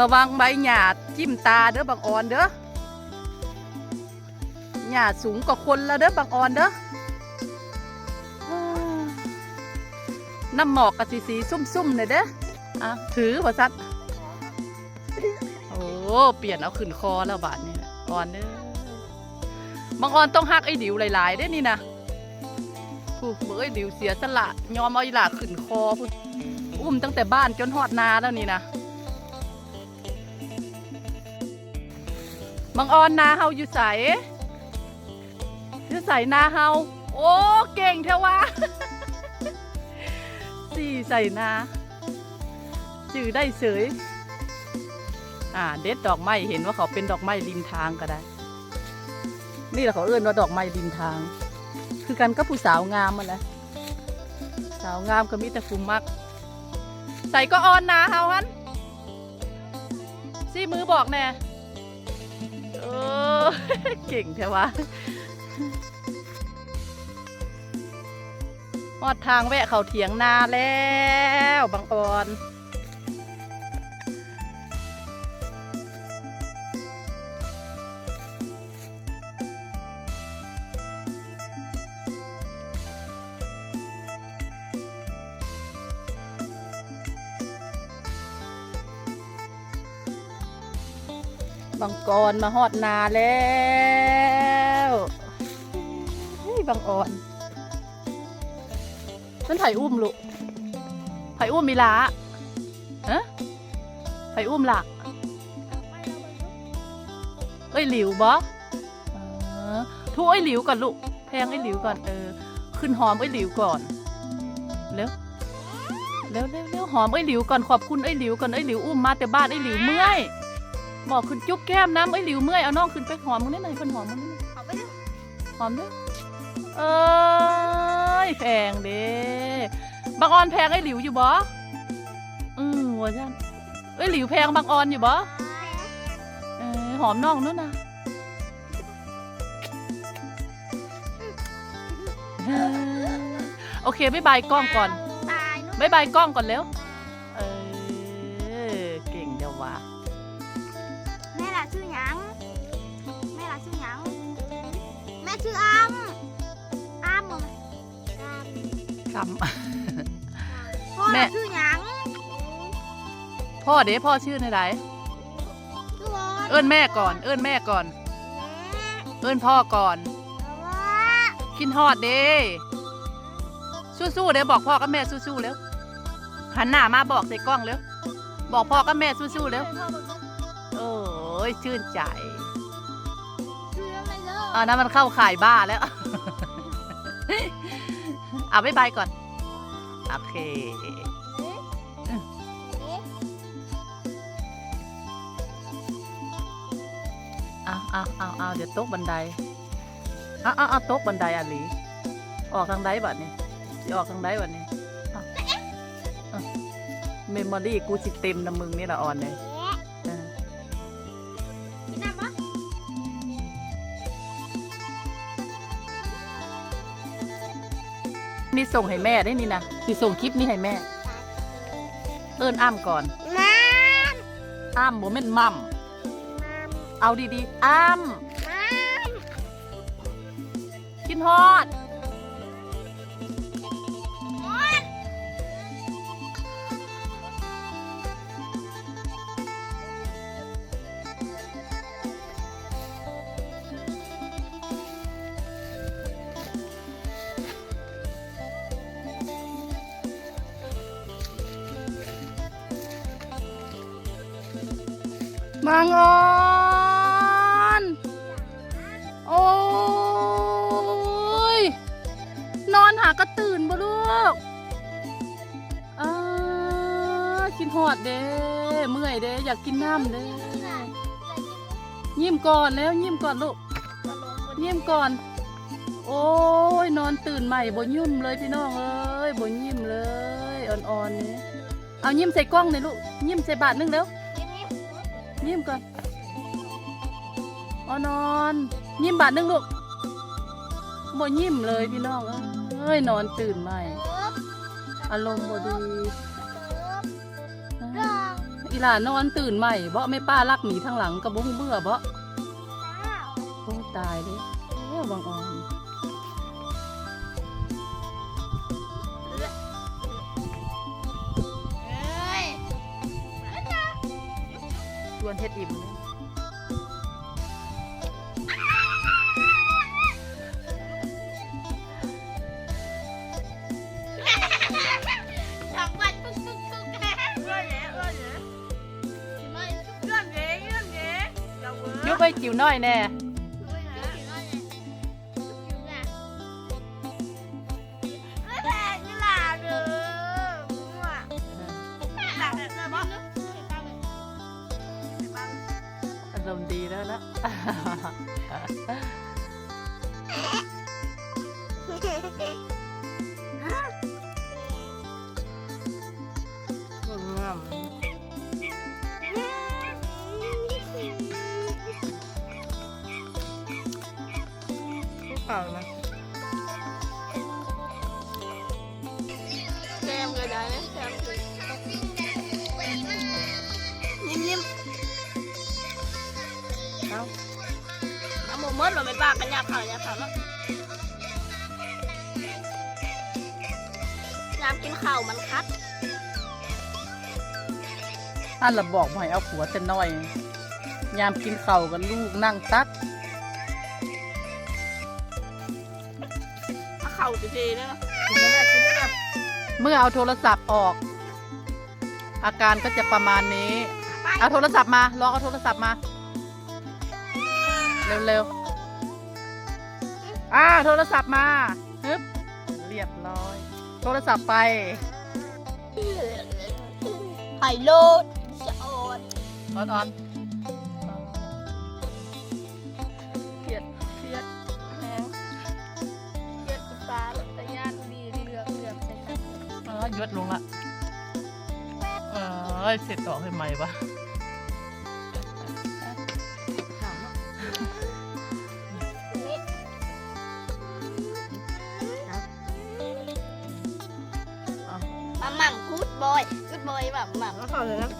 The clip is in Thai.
ระวังใบหญ้าจิ้มตาเด้อบางออนเด้อหญ้าสูงกว่าคนแล้วเด้อบางออนเด้อน้ำหมอกกับสีสีๆซุ่มๆเลยเด้ออะถือว่ซัดโอ้เปลี่ยนเอาขึ้นคอแล้วบาทนี่ออนเด้อบางออนต้องหักไอ้ดิวหลายๆเด้อนี่นะผู้เอ้ยดิวเสียสละยอมเอาอีหลาขึ้นคอพุ่อุ้มตั้งแต่บ้านจนหอดนาแล้วนี่นะ บางออนนาเฮาอยู่ใสอยู่ใสนาเฮาโอ้เก่งเทวะสี่ใส่นาจื่อได้เสยอ่าเด็ดดอกไม้เห็นว่าเขาเป็นดอกไม้ริมทางก็ได้ นี่แหละเขาเอื้อนว่าดอกไม้ริมทาง คือกันก็ผู้สาวงามมันแหละสาวงามก็มีแต่ฟูมัก ใส่ก็ออนนาเฮาฮันซี่มือบอกแน่ เก่งแท้วะหอดทางแวะเขาเถียงนาแล้วบางออน บางกรมาฮอดนาแล้วเฮ้ยบางอ่อนนั่นไผ่อุ้มลูกไผ่อุ้มมีลาเอะไผ่อุ้มหลักเอ้ยหลิวบอทุไอ้ยหลิวก่อนลูกแพงไอ้หลิวก่อนเออ ขึ้นหอมไอ้หลิวก่อนเร็วเร็วเร็วเร็วหอมไอ้หลิวก่อนขอบคุณไอ้หลิวก่อนไอ้หลิวอุ้มมาแต่บ้านไอ้หลิวเมื่อย บอกขึ้นจุ๊บแก้มน้ำไอ้หลิวเมื่อยเอาน้องขึ้นไปหอมมึงได้ไหนคนหอมมึงได้ไหนเอาไปดิหอมด้วยเอ้ยแพงเด้บางออนแพงไอ้หลิวอยู่บ่อืมหัวจันเอ้หลิวแพงบางออนอยู่บ่เออหอมน้องนู้นนะโอเคบ๊ายบายกล้องก่อนตายนู่นบ๊ายบายกล้องก่อนเร็วำคำพ่อแม่ล่ะชื่อหยังพ่อเด้พ่อชื่อในไหนชื่อวอนเอิ้นแม่ก่อน เอิ้นแม่ก่อน แม่เอิ้นพ่อก่อน ว่ากินฮอดเด้สู้ๆเด้บอกพ่อกับแม่สู้ๆแล้วหันหน้ามาบอกใส่กล้องแล้วบอกพ่อกับแม่สู้ๆแล้วพ่อบอกว่าโอ้ยชื่นใจชื่ออะไรเลิกอ่านั้นมันเข้าข่ายบ้าแล้ว อะบ๊ายบายก่อน โอเคเอ๊ะอ๊ะเอาเอาเอาเอาเดี๋ยวตกบันไดเอาเอาเอาตกบันไดอะหลีออกทางใดบัดนี้สิออกทางใดบัดนี้เมมโมรี่กูสิเต็มนะมึงนี่ละอ่อนเลย นี่ส่งให้แม่ได้นี่นะสิส่งคลิปนี้ให้แม่ เอิ้นอ้ำก่อนน้อ้ำโมเมนมัมำน้ำเอาดีๆอ้ำน้กินฮอด มังออนโอ้ยนอนหากระตื่นบ่ลูกอ่ากินหอดเด้เมื่อยเด้อยากกินน้ำเด้ยิ้มก่อนแล้วยิ้มก่อนลูกยิ้มก่อน โอ้ยนอนตื่นใหม่บ่ยิ้มเลยพี่น้องเอ้ยบ่ยิ้มเลยอ่อนๆนี่เอายิ้มใส่กล้องหน่อยลูกยิ้มใส่บาทนึงเร็ว ยิ้มก่อนอ๋อนอน ยิ้มบาทหนึงลูกบ่ยิ้มเลยพี่น้องเอ้ยนอนตื่นใหม่ อารมณ์บ่ดีเรื่องอีหลานอนตื่นใหม่บ่ไม่ป้ารักหมีทางหลังกระบงเบื่อบ่โอ้ตายเลยเอ้าบางออน วนเฮ็ดอิ่มเลยสองวันปุ๊กปุ๊กปุ๊กเอ้ยเอ้ยไม่ยุบไปจิ๋วน้อยแน่ เปล่านะ มูมดเราไม่ปากกันยาขาวยับขาวแล้วยามกินข้าวมันคัดอันละบอกบ่ให้เอาผัวแต่น้อย ยามกินข้าวกับลูกนั่งตักเอาเข่าดีๆด้วยนะเมื่อเอาโทรศัพท์ออก อาการก็จะประมาณนี้ เอาโทรศัพท์มา ลองเอาโทรศัพท์มา เร็วๆ อ่าโทรศัพท์มาฮึบเรียบร้อย โทรศัพท์ไปไผ่โลดสะออนออนออนเครียดเครียดแหงเย็ดฟ้าแต่ย่านดีเหลือกเหลือกใส่กันอ๋อยุดลงละเออเสร็จต่อให้ใหม่ปะ อามาหม่ำกูดบอยกูดบแบบหม่ำแล้วเขาเลยนะ